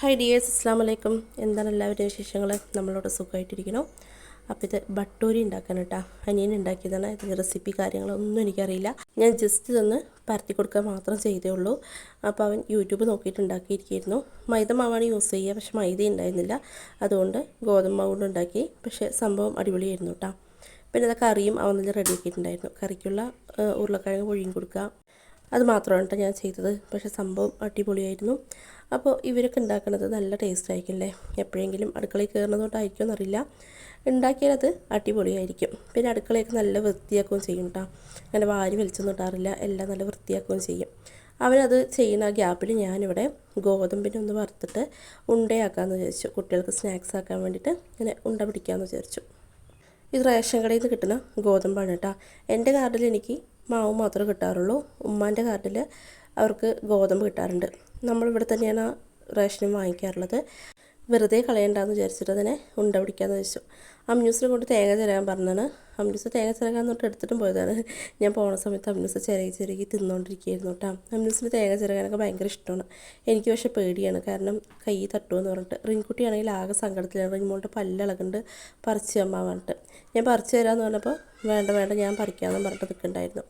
Hi dears അസ്സാം വലൈക്കും എന്താണ് എല്ലാവരുടെ വിശേഷങ്ങൾ നമ്മളോട് സുഖമായിട്ടിരിക്കണോ അപ്പോൾ ഇത് ബട്ടൂരി ഉണ്ടാക്കാൻ കേട്ടോ അനിയൻ ഉണ്ടാക്കിയതാണ്. ഇതിന്റെ റെസിപ്പി കാര്യങ്ങളൊന്നും എനിക്കറിയില്ല. ഞാൻ ജസ്റ്റ് ഇതൊന്ന് പരത്തി കൊടുക്കാൻ മാത്രം ചെയ്തേ ഉള്ളൂ. അപ്പോൾ അവൻ യൂട്യൂബ് നോക്കിയിട്ട് ഉണ്ടാക്കിയിരിക്കുന്നു. മൈദ മാവാണ് യൂസ് ചെയ്യുക. പക്ഷെ മൈദ ഉണ്ടായിരുന്നില്ല. അതുകൊണ്ട് ഗോതമ്പ് മാവ് കൊണ്ട് ഉണ്ടാക്കി. പക്ഷേ സംഭവം അടിപൊളിയായിരുന്നു കേട്ടോ പിന്നെ അത് കറിയും അവൻ നല്ല റെഡിയാക്കിയിട്ടുണ്ടായിരുന്നു കറിക്കുള്ള ഉരുളക്കിഴങ്ങ് പൊഴിയും കൊടുക്കുക. അത് മാത്രമാണ് കേട്ടോ ഞാൻ ചെയ്തത്. പക്ഷേ സംഭവം അടിപൊളിയായിരുന്നു. അപ്പോൾ ഇവരൊക്കെ ഉണ്ടാക്കുന്നത് നല്ല ടേസ്റ്റ് ആയിരിക്കില്ലേ എപ്പോഴെങ്കിലും അടുക്കളയിൽ കയറുന്നതുകൊണ്ടായിരിക്കും എന്നറിയില്ല. ഉണ്ടാക്കിയാൽ അത് അടിപൊളിയായിരിക്കും. പിന്നെ അടുക്കളയൊക്കെ നല്ല വൃത്തിയാക്കുകയും ചെയ്യും കേട്ടോ. അങ്ങനെ വാരി വലിച്ചൊന്നും ഇടാറില്ല. എല്ലാം നല്ല വൃത്തിയാക്കുകയും ചെയ്യും. അവനത് ചെയ്യുന്ന ആ ഗ്യാപ്പിൽ ഞാനിവിടെ ഗോതമ്പിനെ ഒന്ന് വറുത്തിട്ട് ഉണ്ടയാക്കാമെന്ന് വിചാരിച്ചു. കുട്ടികൾക്ക് സ്നാക്സ് ആക്കാൻ വേണ്ടിയിട്ട് ഇങ്ങനെ ഉണ്ട പിടിക്കാമെന്ന് വിചാരിച്ചു. ഇത് റേഷൻ കടയിൽ നിന്ന് കിട്ടുന്ന ഗോതമ്പാണ് കേട്ടോ. എന്റെ കാർഡിൽ എനിക്ക് മാവ് മാത്രമേ കിട്ടാറുള്ളൂ. ഉമ്മാന്റെ കാർഡിൽ അവർക്ക് ഗോതമ്പ് കിട്ടാറുണ്ട്. നമ്മൾ നമ്മളിവിടെ തന്നെയാണ് റേഷനും വാങ്ങിക്കാറുള്ളത്. വെറുതെ കളയണ്ടെന്ന് വിചാരിച്ചിട്ട് തന്നെ ഉണ്ട പിടിക്കാമെന്ന് വെച്ചു അമ്യൂസിനെ കൊണ്ട് തേങ്ങ ചിരകാൻ പറഞ്ഞാണ് അമ്മ്യൂസ് തേങ്ങ ചിരകാൻ തൊട്ട് എടുത്തിട്ടും പോയതാണ്. ഞാൻ പോണ സമയത്ത് അമ്മ്യൂസ് ചിരകി ചിരകി തിന്നുകൊണ്ടിരിക്കുകയായിരുന്നു കേട്ടോ. അമ്മ്യൂസിന് തേങ്ങ ചിരകാനൊക്കെ ഭയങ്കര ഇഷ്ടമാണ്. എനിക്ക് പക്ഷേ പേടിയാണ്. കാരണം കൈ തട്ടുമെന്ന് പറഞ്ഞിട്ട്. റിൻകുട്ടിയാണെങ്കിൽ ആകെ സങ്കടത്തിലാണ്. റിൻമോളുടെ പല്ലിളകുണ്ട് പറിച്ച് തമ്മാൻ പറഞ്ഞിട്ട്. ഞാൻ പറിച്ചു തരാമെന്ന് പറഞ്ഞപ്പോൾ വേണ്ട വേണ്ട ഞാൻ പറിക്കാമെന്ന് പറഞ്ഞിട്ട് നിൽക്കുന്നുണ്ടായിരുന്നു.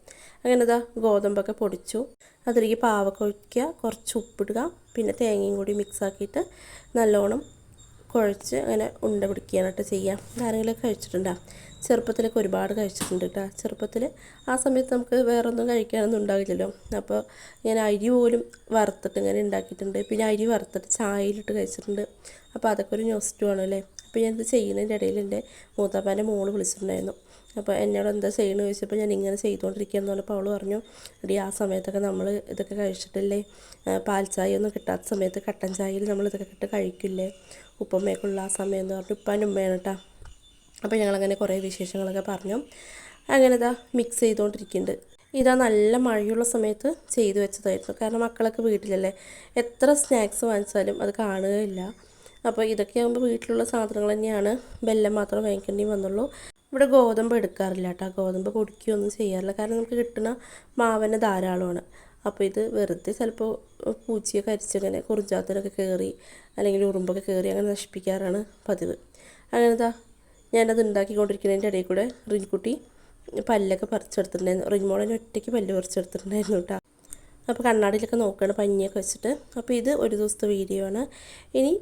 അങ്ങനെ ഇതാ ഗോതമ്പൊക്കെ പൊടിച്ചു. അതിലേക്ക് പാവക്ക ഒഴിക്കുക കുറച്ച് ഉപ്പിടുക പിന്നെ തേങ്ങയും കൂടി മിക്സ് ആക്കിയിട്ട് നല്ലോണം കുഴച്ച് അങ്ങനെ ഉണ്ട പിടിക്കാനായിട്ട് ചെയ്യാം. ആരെങ്കിലുമൊക്കെ കഴിച്ചിട്ടുണ്ടോ? ചെറുപ്പത്തിലൊക്കെ ഒരുപാട് കഴിച്ചിട്ടുണ്ട് കേട്ടോ. ചെറുപ്പത്തിൽ ആ സമയത്ത് നമുക്ക് വേറൊന്നും കഴിക്കാനൊന്നും ഉണ്ടാകില്ലല്ലോ അപ്പോൾ ഞാൻ അരി പോലും വറുത്തിട്ട് ഇങ്ങനെ ഉണ്ടാക്കിയിട്ടുണ്ട്. പിന്നെ അരി വറുത്തിട്ട് ചായയിലിട്ട് കഴിച്ചിട്ടുണ്ട്. അപ്പോൾ അതൊക്കെ ഒരു ന്യൂസ്റ്റുമാണ് അല്ലേ അപ്പോൾ ഞാനിത് ചെയ്യുന്നതിന്റെ ഇടയിൽ എന്റെ മൂത്താപ്പാന്റെ മോൾ വിളിച്ചിട്ടുണ്ടായിരുന്നു. അപ്പോൾ എന്നോട് എന്താ ചെയ്യണമെന്ന് ചോദിച്ചപ്പോൾ ഞാൻ ഇങ്ങനെ ചെയ്തുകൊണ്ടിരിക്കുകയെന്ന് പറഞ്ഞപ്പോൾ അവൾ പറഞ്ഞു എടി ആ സമയത്തൊക്കെ നമ്മൾ ഇതൊക്കെ കഴിച്ചിട്ടില്ലേ? പാൽ ചായ ഒന്നും കിട്ടാത്ത സമയത്ത് കട്ടൻ ചായയിൽ നമ്മൾ ഇതൊക്കെ ഇട്ട് കഴിക്കില്ലേ? ഉപ്പമ്മയൊക്കെയുള്ള ആ സമയം എന്ന് പറഞ്ഞു ഉപ്പാന്റെ ഉമ്മയാണ് കേട്ടോ. അപ്പോൾ ഞങ്ങളങ്ങനെ കുറേ വിശേഷങ്ങളൊക്കെ പറഞ്ഞു. അങ്ങനെ ഇതാ മിക്സ് ചെയ്തുകൊണ്ടിരിക്കുന്നുണ്ട്. ഇതാ നല്ല മഴയുള്ള സമയത്ത് ചെയ്തു വെച്ചതായിരുന്നു. കാരണം മക്കളൊക്കെ വീട്ടിലല്ലേ? എത്ര സ്നാക്സ് വാങ്ങിച്ചാലും അത് കാണുകയില്ല. അപ്പോൾ ഇതൊക്കെ ആകുമ്പോൾ വീട്ടിലുള്ള സാധനങ്ങൾ തന്നെയാണ് ബെല്ലം മാത്രം വാങ്ങിക്കേണ്ടി വന്നുള്ളൂ. ഇവിടെ ഗോതമ്പ് എടുക്കാറില്ല കേട്ടോ. ഗോതമ്പ് പൊടിക്കുകയൊന്നും ചെയ്യാറില്ല. കാരണം നമുക്ക് കിട്ടുന്ന മാവന്നെ ധാരാളമാണ്. അപ്പോൾ ഇത് വെറുതെ ചിലപ്പോൾ പൂച്ചയൊക്കെ അരിച്ചിങ്ങനെ കുറിഞ്ചാത്തനൊക്കെ കയറി അല്ലെങ്കിൽ ഉറുമ്പൊക്കെ കയറി അങ്ങനെ നശിപ്പിക്കാറാണ് പതിവ്. അങ്ങനെ ഇതാ ഞാനത് ഉണ്ടാക്കിക്കൊണ്ടിരിക്കുന്നതിന്റെ ഇടയിൽ കൂടെ റിൻകുട്ടി പല്ലൊക്കെ പറിച്ചെടുത്തിട്ടുണ്ടായിരുന്നു. റിൻമോളെ ഒറ്റയ്ക്ക് പല്ല് പറിച്ചെടുത്തിട്ടുണ്ടായിരുന്നു കേട്ടോ. അപ്പോൾ കണ്ണാടിയിലൊക്കെ നോക്കുകയാണ്. പഞ്ഞിയൊക്കെ വെച്ചിട്ട്. അപ്പോൾ ഇത് ഒരു ദിവസത്തെ വീഡിയോ ആണ്. ഇനി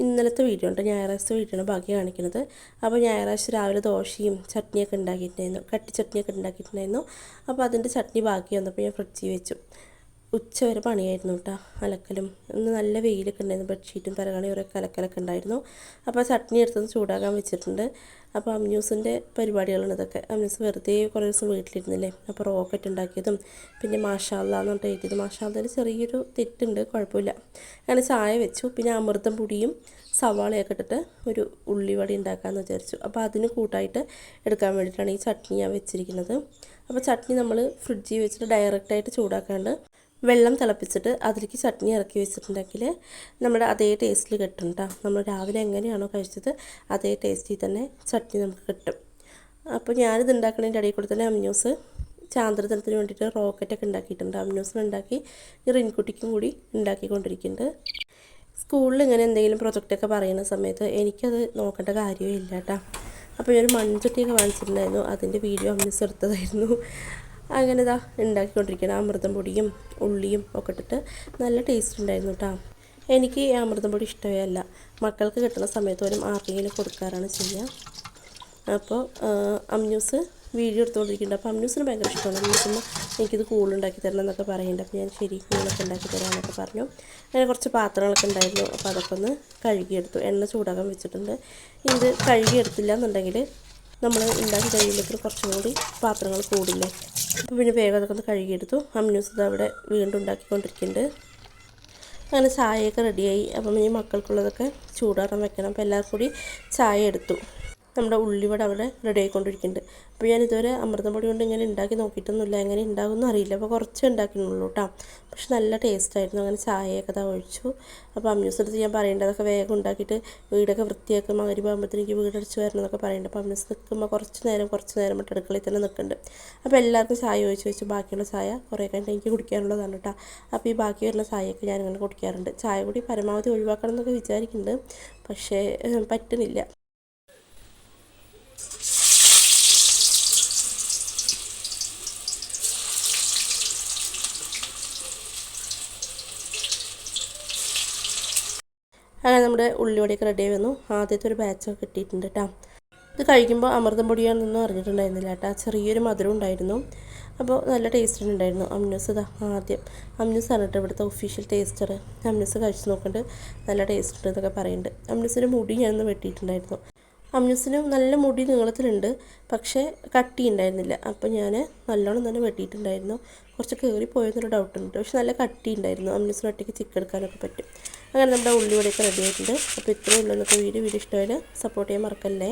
ഇന്നലത്തെ വീഡിയോ ഉണ്ട് ഞായറാഴ്ച വീഡിയോ ആണ് ബാക്കി കാണിക്കുന്നത്. അപ്പോൾ ഞായറാഴ്ച രാവിലെ ദോശയും ചട്നിയൊക്കെ ഉണ്ടാക്കിയിട്ടുണ്ടായിരുന്നു. കട്ടി ചട്നിയൊക്കെ ഉണ്ടാക്കിയിട്ടുണ്ടായിരുന്നു. അപ്പോൾ അതിന്റെ ചട്നി ബാക്കി വന്നപ്പോൾ ഞാൻ ഫ്രിഡ്ജിൽ വെച്ചു. ഉച്ച വരെ പണിയായിരുന്നു കേട്ടോ അലക്കലും. ഇന്ന് നല്ല വെയിലൊക്കെ ഉണ്ടായിരുന്നു. ബെഡ്ഷീറ്റും തലകാണി ഓരോ അലക്കലൊക്കെ ഉണ്ടായിരുന്നു. അപ്പോൾ ചട്നി എടുത്തൊന്ന് ചൂടാക്കാൻ വെച്ചിട്ടുണ്ട്. അപ്പോൾ അമ്യൂസിന്റെ പരിപാടികളാണ് ഇതൊക്കെ. അമ്യൂസ് വെറുതെ കുറേ ദിവസം വീട്ടിലിരുന്നില്ലേ? അപ്പോൾ റോക്കറ്റ് ഉണ്ടാക്കിയതും പിന്നെ മാഷാല്ല എന്ന് പറഞ്ഞിട്ട് എഴുതിയത്. മാഷാല്ലയിൽ ചെറിയൊരു തെറ്റുണ്ട്. കുഴപ്പമില്ല. അങ്ങനെ ചായ വെച്ചു. പിന്നെ അമൃതം പൊടിയും സവാളയൊക്കെ ഇട്ടിട്ട് ഒരു ഉള്ളിവട ഉണ്ടാക്കാമെന്ന് വിചാരിച്ചു. അപ്പോൾ അതിന് കൂട്ടായിട്ട് എടുക്കാൻ വേണ്ടിയിട്ടാണ് ഈ ചട്നി ഞാൻ വെച്ചിരിക്കുന്നത്. അപ്പോൾ ചട്നി നമ്മൾ ഫ്രിഡ്ജിൽ വെച്ചിട്ട് ഡയറക്റ്റായിട്ട് ചൂടാക്കാണ്ട് വെള്ളം തിളപ്പിച്ചിട്ട് അതിലേക്ക് ചട്നി ഇറക്കി വെച്ചിട്ടുണ്ടെങ്കിൽ നമ്മുടെ അതേ ടേസ്റ്റിൽ കിട്ടും കേട്ടോ നമ്മൾ രാവിലെ എങ്ങനെയാണോ കഴിച്ചത് അതേ ടേസ്റ്റിൽ തന്നെ ചട്നി നമുക്ക് കിട്ടും. അപ്പോൾ ഞാനിത് ഉണ്ടാക്കുന്നതിന്റെ ഇടയിൽ കൂടെ തന്നെ അമ്യൂസ് ചാന്ദ്രദിനത്തിന് വേണ്ടിയിട്ട് റോക്കറ്റൊക്കെ ഉണ്ടാക്കിയിട്ടുണ്ട്. അമ്യൂസിന് ഉണ്ടാക്കി റിൻകുട്ടിക്കും കൂടി ഉണ്ടാക്കിക്കൊണ്ടിരിക്കുന്നുണ്ട്. സ്കൂളിൽ ഇങ്ങനെ എന്തെങ്കിലും പ്രൊജക്റ്റൊക്കെ പറയുന്ന സമയത്ത് എനിക്കത് നോക്കേണ്ട കാര്യമേ ഇല്ല കേട്ടോ അപ്പോൾ ഞാനൊരു മൺചട്ടിയൊക്കെ വാങ്ങിച്ചിട്ടുണ്ടായിരുന്നു. അതിന്റെ വീഡിയോ അമ്യൂസ് എടുത്തതായിരുന്നു. അങ്ങനെ ഇതാ ഉണ്ടാക്കിക്കൊണ്ടിരിക്കണം. അമൃതം പൊടിയും ഉള്ളിയും ഒക്കെ ഇട്ടിട്ട് നല്ല ടേസ്റ്റ് ഉണ്ടായിരുന്നു കേട്ടോ എനിക്ക് ഈ അമൃതം പൊടി ഇഷ്ടമേ അല്ല മക്കൾക്ക് കിട്ടുന്ന സമയത്ത് പോലും ആർക്കെങ്കിലും കൊടുക്കാറാണ് ചെയ്യുക അപ്പോൾ അമ്യൂസ് വീഡിയോ എടുത്തുകൊണ്ടിരിക്കുന്നുണ്ട്. അപ്പോൾ അമ്യൂസിന് ഭയങ്കര ഇഷ്ടമാണ്. അമ്യൂസിന് എനിക്കിത് കൂളുണ്ടാക്കി തരണം എന്നൊക്കെ പറയുന്നുണ്ട്. അപ്പോൾ ഞാൻ ശരി കൂളൊക്കെ ഉണ്ടാക്കി തരാമെന്നൊക്കെ പറഞ്ഞു. അങ്ങനെ കുറച്ച് പാത്രങ്ങളൊക്കെ ഉണ്ടായിരുന്നു. അപ്പോൾ അതൊക്കെ ഒന്ന് കഴുകിയെടുത്തു. എണ്ണ ചൂടാക്കാൻ വെച്ചിട്ടുണ്ട്. ഇത് കഴുകിയെടുത്തില്ല എന്നുണ്ടെങ്കിൽ നമ്മൾ ഉണ്ടാക്കി കഴിയുമ്പോഴത്തേക്ക് കുറച്ചും കൂടി പാത്രങ്ങൾ കൂടില്ലേ? അപ്പോൾ പിന്നെ വേഗം അതൊക്കെ ഒന്ന് കഴുകിയെടുത്തു. അമ്യൂസ് ഇത് അവിടെ വീണ്ടും ഉണ്ടാക്കിക്കൊണ്ടിരിക്കുന്നുണ്ട്. അങ്ങനെ ചായയൊക്കെ റെഡിയായി അപ്പം ഇനി മക്കൾക്കുള്ളതൊക്കെ ചൂടാറാൻ വെക്കണം. അപ്പോൾ എല്ലാവർക്കും കൂടി ചായ എടുത്തു. നമ്മുടെ ഉള്ളിവട അവിടെ റെഡി ആയിക്കൊണ്ടിരിക്കുന്നുണ്ട്. അപ്പോൾ ഞാൻ ഇതുവരെ അമൃതം പൊടി കൊണ്ട് ഇങ്ങനെ ഉണ്ടാക്കി നോക്കിയിട്ടൊന്നുമില്ല. എങ്ങനെ ഉണ്ടാകുമെന്ന് അറിയില്ല. അപ്പോൾ കുറച്ച് ഉണ്ടാക്കുന്നുള്ളൂ കേട്ടോ പക്ഷെ നല്ല ടേസ്റ്റ് ആയിരുന്നു. അങ്ങനെ ചായയൊക്കെ ഒഴിച്ചു. അപ്പോൾ അമ്യൂസിനടുത്ത് ഞാൻ പറയേണ്ടതൊക്കെ വേഗം ഉണ്ടാക്കിയിട്ട് വീടൊക്കെ വൃത്തിയാക്കും. മകരിപ്പാകുമ്പോഴത്തേക്ക് വീടടിച്ച് വരണം എന്നൊക്കെ പറയുന്നുണ്ട് അപ്പോൾ അമ്യൂസ് നിൽക്കുമ്പോൾ കുറച്ച് നേരം കുറച്ച് നേരം മറ്റേ അടുക്കളയിൽ തന്നെ നിൽക്കുന്നുണ്ട്. അപ്പോൾ എല്ലാവർക്കും ചായ ഒഴിച്ച് വെച്ച് ബാക്കിയുള്ള ചായ കുറേ കഴിഞ്ഞിട്ട് എനിക്ക് കുടിക്കാനുള്ളതാണ് കേട്ടോ അപ്പോൾ ഈ ബാക്കി വരുന്ന ചായയൊക്കെ ഇങ്ങനെ കുടിക്കാറുണ്ട്. ചായ കൂടി പരമാവധി ഒഴിവാക്കണം എന്നൊക്കെ വിചാരിക്കുന്നുണ്ട്. പക്ഷേ പറ്റുന്നില്ല അങ്ങനെ നമ്മുടെ ഉള്ളിവടയൊക്കെ റെഡി ആയി വന്നു. ആദ്യത്തെ ഒരു ബാച്ചൊക്കെ കിട്ടിയിട്ടുണ്ട് കേട്ടോ ഇത് കഴിക്കുമ്പോൾ അമൃതം പൊടിയാണെന്നൊന്നും അറിഞ്ഞിട്ടുണ്ടായിരുന്നില്ല കേട്ടോ ചെറിയൊരു മധുരം ഉണ്ടായിരുന്നു. അപ്പോൾ നല്ല ടേസ്റ്റ് ഉണ്ടായിരുന്നു അമ്യൂസ് ഇതാ ആദ്യം. അമ്യൂസ് ആണ് ഇവിടുത്തെ ഒഫീഷ്യൽ ടേസ്റ്റർ അമ്യൂസ് കഴിച്ച് നോക്കുന്നുണ്ട് നല്ല ടേസ്റ്റ് ഉണ്ട് എന്നൊക്കെ പറയുന്നുണ്ട് അമ്യൂസിന്റെ മുടി ഞാനൊന്ന് വെട്ടിയിട്ടുണ്ടായിരുന്നു. അമ്നൂസിന് നല്ല മുടി നീളത്തിലുണ്ട്. പക്ഷേ കട്ടി ഉണ്ടായിരുന്നില്ല അപ്പോൾ ഞാൻ നല്ലോണം തന്നെ വെട്ടിയിട്ടുണ്ടായിരുന്നു. കുറച്ച് കയറി പോയെന്നൊരു ഡൗട്ട് ഉണ്ട് പക്ഷെ നല്ല കട്ടി ഉണ്ടായിരുന്നു അമ്യൂസിന് ഒറ്റയ്ക്ക് ചിക്കെടുക്കാനൊക്കെ പറ്റും. അങ്ങനെ നമ്മുടെ ഉള്ളിവടയൊക്കെ റെഡി ആയിട്ടുണ്ട്. അപ്പോൾ ഇത്രയേ ഉള്ളൂ. ഇന്നത്തെ വീഡിയോ. വീഡിയോ ഇഷ്ടമായാലും സപ്പോർട്ട് ചെയ്യാൻ മറക്കല്ലേ?